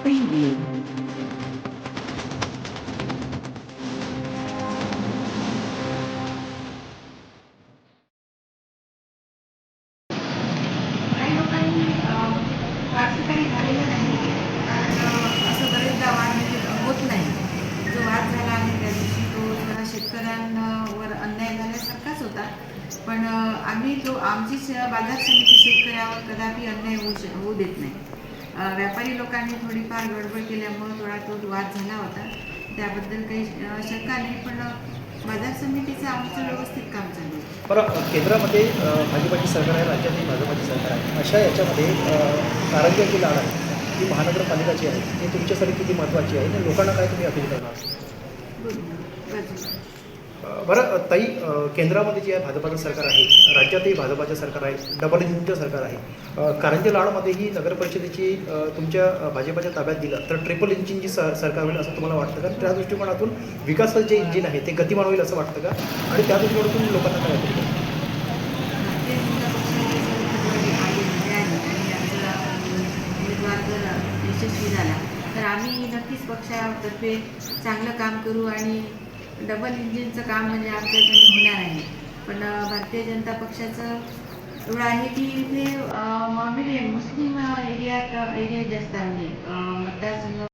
Preview. काही लोकांनी फारसं काही झालेलं नाही कारण असं बरेचदा वाद होत नाही जो वाद झाला आहे त्या दिवशी तो जरा शेतकऱ्यांवर अन्याय झाल्यासारखाच होता पण आम्ही तो आमची बाजार समिती शेतकऱ्यावर कदापि अन्याय होऊ होऊ देत नाही व्यापारी लोकांनी थोडीफार गडबड केल्यामुळं थोडा तो वाद झाला होता. त्याबद्दल काही शंका नाही पण बाजार समितीचं आमचं व्यवस्थित काम चालू आहे. बरं केंद्रामध्ये भाजपाची सरकार आहे राज्यातही भाजपाची सरकार आहे. अशा याच्यामध्ये अ, कारंजा जी लाड आहे ती महानगरपालिकाची आहे ती तुमच्यासाठी किती महत्त्वाची आहे? आणि लोकांना काय तुम्ही अपील करणार? बरं ताई केंद्रामध्ये जे आहे भाजपाचं सरकार आहे राज्यातही भाजपाचं सरकार आहे डबल इंजिनचं सरकार आहे कारंजे लाडमध्येही नगर परिषदेची तुमच्या भाजपाच्या ताब्यात दिलं तर ट्रिपल इंजिनची स सरकार होईल असं तुम्हाला वाटतं का? त्या दृष्टिकोनातून विकासाचं जे इंजिन आहे ते गतिमान होईल असं वाटतं का? आणि त्या दृष्टिकोनातून लोकांना काय वाटतं? यशस्वी झाला तर आम्ही नक्कीच पक्षातर्फे चांगलं काम करू आणि डबल इंजिनचं काम म्हणजे आपल्याकडे होणार आहे. पण भारतीय जनता पक्षाचं एवढं आहे की इथे अं, म्हणजे मुस्लिम एरियात एरिया जास्त आहे. मतदारसंघ